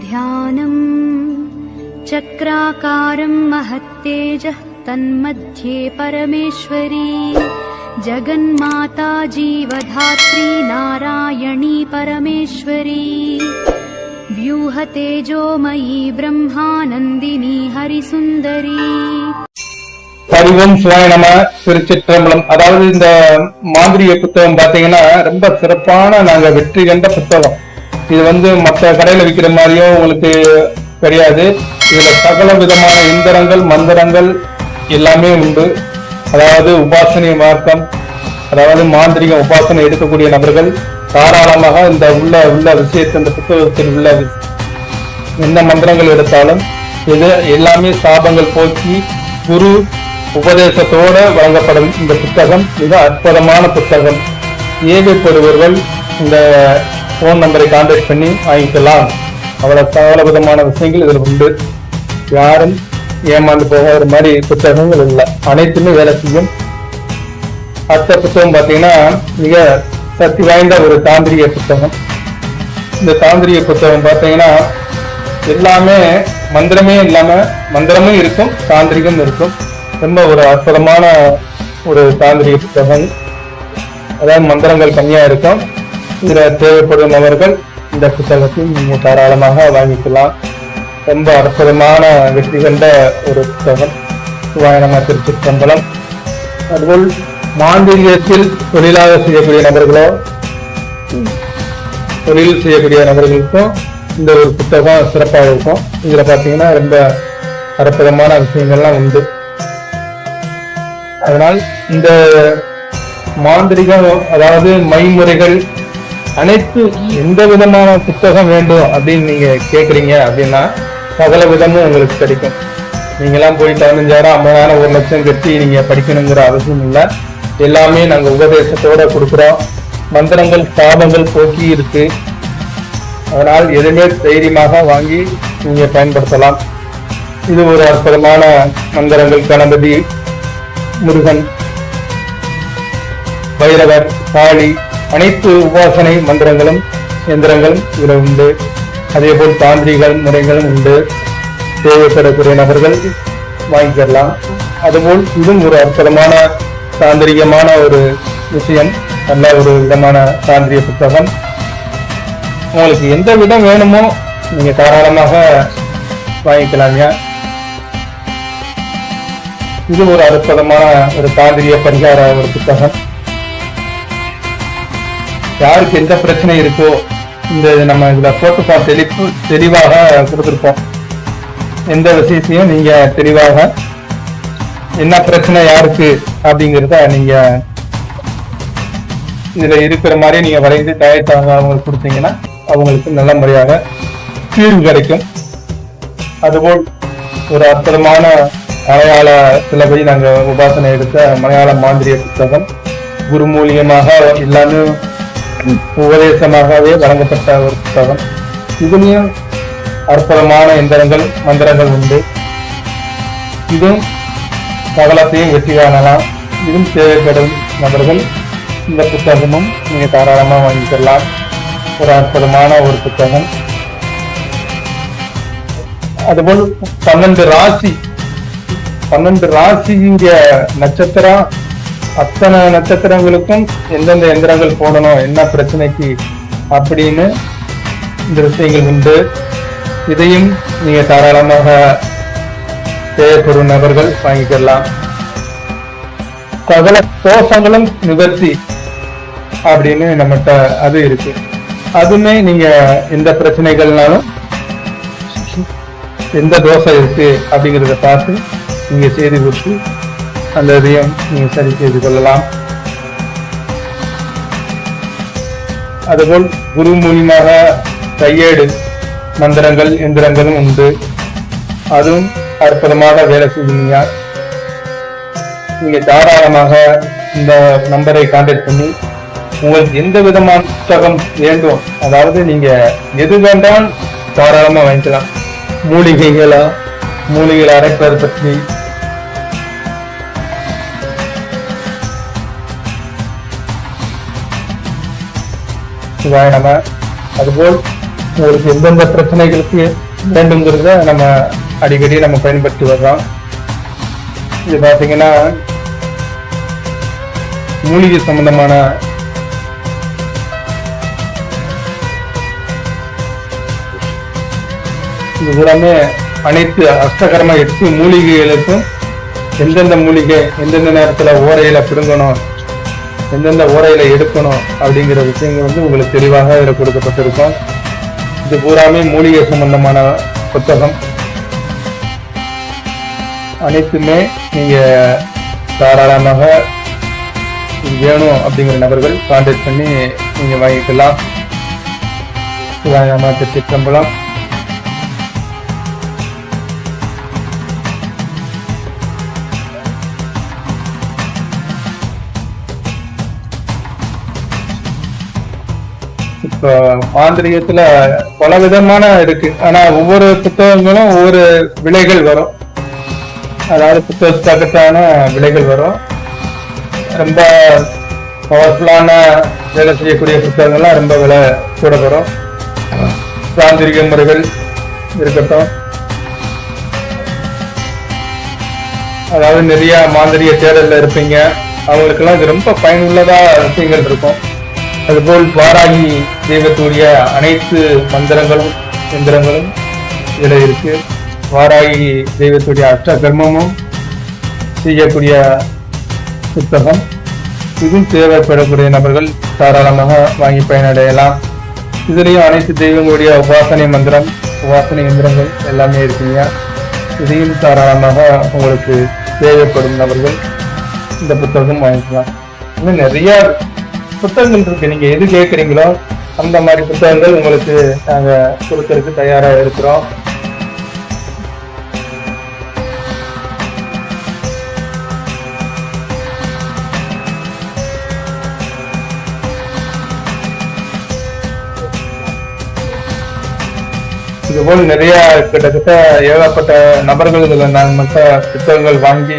ध्यानम् चक्राकारम् महत्तेजः तन्मध्ये परमेश्वरी जगन्माता जीवधात्री नारायणी परमेश्वरी व्यूहतेजोमयी ब्रह्मानन्दिनी हरिसुन्दरी ஹரிவம் சிவாய நம திருச்சிற்றம்பலம் அதாவது இந்த மாந்திரிக புத்தகம் பாத்தீங்கன்னா ரொம்ப சிறப்பான நாங்க வெற்றி கண்ட புத்தகம் இது வந்து மற்ற கடையில விற்கிற மாதிரியும் உங்களுக்கு கிடையாது இதில் சகல விதமான இந்திரங்கள் மந்திரங்கள் எல்லாமே உண்டு. அதாவது உபாசனை மார்க்கம் அதாவது மாந்திரிக உபாசனை எடுக்கக்கூடிய நபர்கள் தாராளமாக இந்த உள்ள உள்ள விஷயத்தை இந்த புத்தகத்தில் உள்ள எந்த மந்திரங்கள் எடுத்தாலும் இது எல்லாமே சாபங்கள் போக்கி குரு உபதேசத்தோட வழங்கப்படும் இந்த புத்தகம். மிக அற்புதமான புத்தகம். ஏவைப்படுபவர்கள் இந்த ஃபோன் நம்பரை கான்டாக்ட் பண்ணி வாங்கிக்கலாம். அவ்வளோ சகல விதமான விஷயங்கள் இதில் உண்டு. யாரும் ஏமாந்து போகாத மாதிரி புத்தகங்கள் இல்லை. அனைத்துமே வேலை செய்யும். அடுத்த புத்தகம் பார்த்தீங்கன்னா மிக சக்தி வாய்ந்த ஒரு தாந்திரிக புத்தகம். இந்த தாந்திரிக புத்தகம் பார்த்தீங்கன்னா எல்லாமே மந்திரமே இல்லாமல் மந்திரமும் இருக்கும் தாந்திரிகம் இருக்கும். ரொம்ப ஒரு அற்புதமான ஒரு தாந்திரிக புத்தகம். அதாவது மந்திரங்கள் தனியாக இருக்கும். தேவைப்படும் நபர்கள் இந்த புத்தகத்தை நீங்கள் தாராளமாக வாங்கிக்கலாம். ரொம்ப அற்புதமான வெற்றி கண்ட ஒரு புத்தகம். சுவாயனமா திருச்சிற்றம்பலம். அதுபோல் மாந்திரியத்தில் தொழிலாக செய்யக்கூடிய நபர்களோ தொழில் செய்யக்கூடிய நபர்களுக்கும் இந்த ஒரு புத்தகம் சிறப்பாக இருக்கும். இதில் பார்த்தீங்கன்னா ரொம்ப அற்புதமான விஷயங்கள்லாம் உண்டு. அதனால் இந்த மாந்திரிகம் அதாவது மைமுறைகள் அனைத்து எந்த விதமான புத்தகம் வேண்டும் அப்படின்னு நீங்க கேக்குறீங்க அப்படின்னா சகல விதமும் உங்களுக்கு கிடைக்கும். நீங்களாம் போய் பதினஞ்சாயிரம் ஐம்பதாயிரம் ஒரு லட்சம் கட்டி நீங்க படிக்கணுங்கிற அவசியம் இல்லை. எல்லாமே நாங்க உபதேசத்தோட கொடுக்குறோம். மந்திரங்கள் சாபங்கள் போக்கி இருக்கு. அதனால் எதுவுமே தைரியமாக வாங்கி நீங்க பயன்படுத்தலாம். இது ஒரு அற்புதமான மந்திரங்கள். கணபதி முருகன் பைரவர் காளி அனைத்து உபாசனை மந்திரங்களும் எந்திரங்களும் இதில் உண்டு. அதே போல் தாந்திரிகள் முறைகளும் உண்டு. தேவைப்படக்கூடிய நபர்கள் வாங்கிக்கலாம். அதுபோல் இதுவும் ஒரு அற்புதமான தாந்திரிகமான ஒரு விஷயம். நல்ல ஒரு விதமான தாந்திரிய புத்தகம். உங்களுக்கு எந்த விதம் வேணுமோ நீங்கள் தாராளமாக வாங்கிக்கலாங்க. இது ஒரு அற்புதமான ஒரு தாந்திரிய பரிகார ஒரு புத்தகம். யாருக்கு எந்த பிரச்சனை இருக்கோ இந்த நம்ம இதுல போட்டுப்போம் தெளிப்பு தெளிவாக கொடுத்துருப்போம். எந்த விஷயத்தையும் நீங்க தெளிவாக என்ன பிரச்சனை யாருக்கு அப்படிங்கிறத நீங்க இதுல இருக்கிற மாதிரி நீங்க வரைந்து தயாரித்தாங்க அவங்களுக்கு கொடுத்தீங்கன்னா அவங்களுக்கு நல்ல முறையாக தீர்வு கிடைக்கும். அதுபோல் ஒரு அற்புதமான மலையாள சிலபடி நாங்க உபாசனை எடுத்த மலையாள மாந்திரிய புத்தகம் குரு மூலியமாக எல்லாமே உபதேசமாகவே வழங்கப்பட்ட ஒரு புத்தகம். இதுலேயும் அற்புதமான எந்திரங்கள் மந்திரங்கள் உண்டு. இதுவும் சகலத்தையும் வெற்றி காணலாம். இதுவும் தேவைப்படும் நபர்கள் இந்த புத்தகமும் நீங்க தாராளமா வாங்கிக்கலாம் ஒரு அற்புதமான ஒரு புத்தகம். அதுபோல் பன்னெண்டு ராசி. பன்னெண்டு ராசிங்க நட்சத்திரம் அத்தனை நட்சத்திரங்களுக்கும் எந்தெந்த எந்திரங்கள் போடணும் என்ன பிரச்சனைக்கு அப்படின்னு இந்த விஷயங்கள் உண்டு. இதையும் நீங்க தாராளமாக தேவைப்படும் நபர்கள் வாங்கிக்கலாம். சகல தோஷங்களும் நிவர்த்தி அப்படின்னு நம்மகிட்ட அது இருக்கு. அதுமே நீங்க எந்த பிரச்சனைகள்னாலும் எந்த தோசை இருக்கு அப்படிங்கிறத பார்த்து நீங்க செய்து கொடுத்து அந்த இதையும் நீங்க சரி செய்து கொள்ளலாம். அதுபோல் குரு மூலியமாக கையேடு மந்திரங்கள் எந்திரங்களும் உண்டு. அதுவும் அற்புதமாக வேலை செய்யுங்க நீங்க தாராளமாக இந்த நம்பரை கான்டாக்ட் பண்ணி உங்களுக்கு எந்த விதமான புத்தகம் வேண்டும் அதாவது நீங்க எது வேண்டாம் தாராளமா வாங்கிக்கலாம். மூலிகைகளா மூலிகைகள் அரைப்பது பற்றி சிவாய நம்ம அதுபோல் உங்களுக்கு எந்தெந்த பிரச்சனைகளுக்கு வேண்டுங்கிறத நம்ம அடிக்கடி நம்ம பயன்படுத்தி வர்றோம். இது பாத்தீங்கன்னா மூலிகை சம்பந்தமான இது பூராமே அனைத்து அஷ்டகரமாக எட்டு மூலிகைகளுக்கும் எந்தெந்த மூலிகை எந்தெந்த நேரத்தில் ஓரையில் பிடுங்கணும் எந்தெந்த ஓரையில் எடுக்கணும் அப்படிங்கிற விஷயங்கள் வந்து உங்களுக்கு தெளிவாக இதில் கொடுக்கப்பட்டிருக்கும். இது பூராமே மூலிகை சம்பந்தமான புத்தகம். அனைத்துமே நீங்க தாராளமாக வேணும் அப்படிங்கிற நபர்கள் கான்டாக்ட் பண்ணி நீங்க வாங்கிக்கலாம். சிவாயமா திருச்சிற்றம்பலம் ஆந்திரியத்துல பல விதமான இருக்கு. ஆனா ஒவ்வொரு புத்தகங்களும் ஒவ்வொரு விலைகள் வரும். அதாவது புத்தகத்துக்கான விலைகள் வரும். ரொம்ப பவர்ஃபுல்லான வேலை செய்யக்கூடிய புத்தகங்கள்லாம் ரொம்ப விலை கூட வரும். தாந்திரிக முறைகள் இருக்கட்டும். அதாவது நிறைய மாந்திரிய தேடல்ல இருப்பீங்க. அவங்களுக்கெல்லாம் இது ரொம்ப பயனுள்ளதா விஷயங்கள் இருக்கும். அதுபோல் வாராகி தெய்வத்துடைய அனைத்து மந்திரங்களும் எந்திரங்களும் இதுல இருக்கு. வாராகி தெய்வத்துடைய அஷ்ட கர்மமும் செய்யக்கூடிய புத்தகம். இதுவும் தேவைப்படக்கூடிய நபர்கள் தாராளமாக வாங்கி பயனடையலாம். இதுலேயும் அனைத்து தெய்வங்களுடைய உபாசனை மந்திரம் உபாசனை எந்திரங்கள் எல்லாமே இருக்குங்க. இதையும் தாராளமாக உங்களுக்கு தேவைப்படும் நபர்கள் இந்த புத்தகம் வாங்கிக்கலாம். இன்னும் நிறையா புத்தகங்கள் இருக்கு. நீங்க எது கேட்குறீங்களோ அந்த மாதிரி புத்தகங்கள் உங்களுக்கு நாங்க கொடுக்கறதுக்கு தயாரா இருக்கிறோம். இது போல நிறைய கிட்டத்தட்ட ஏகப்பட்ட நபர்கள் இதில் நான் மற்ற புத்தகங்கள் வாங்கி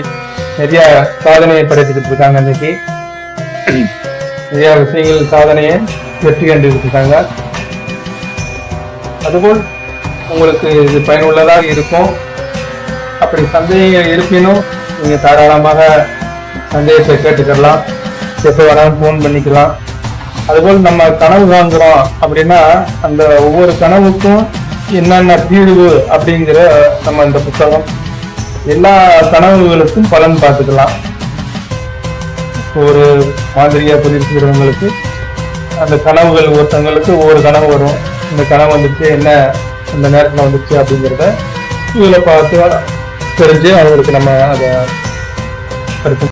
நிறைய சாதனையை படைத்துக்கிட்டு இருக்காங்க இன்னைக்கு. நிறைய விஷயங்கள் சாதனையை வெற்றி கண்டுகிட்டு அதுபோல் உங்களுக்கு இது பயனுள்ளதாக இருக்கும். அப்படி சந்தேகங்கள் இருப்பினும் நீங்கள் தாராளமாக சந்தேகத்தை கேட்டுக்கலாம். எப்போ வேணாலும் ஃபோன் பண்ணிக்கலாம். அதுபோல் நம்ம கனவு வாங்குறோம் அப்படின்னா அந்த ஒவ்வொரு கனவுக்கும் என்னென்ன தீர்வு அப்படிங்கிற நம்ம இந்த புத்தகம். எல்லா கனவுகளுக்கும் பலன் பார்த்துக்கலாம். ஒரு மாதிரியா புரிஞ்சுக்கிறவங்களுக்கு அந்த கனவுகள் ஒருத்தவங்களுக்கு ஒவ்வொரு கனவு வரும். இந்த கனவு வந்துச்சு என்ன இந்த நேரத்துல வந்துச்சு அப்படிங்கிறத இதில் பார்த்து தெரிஞ்சு அவங்களுக்கு நம்ம அதை கருத்து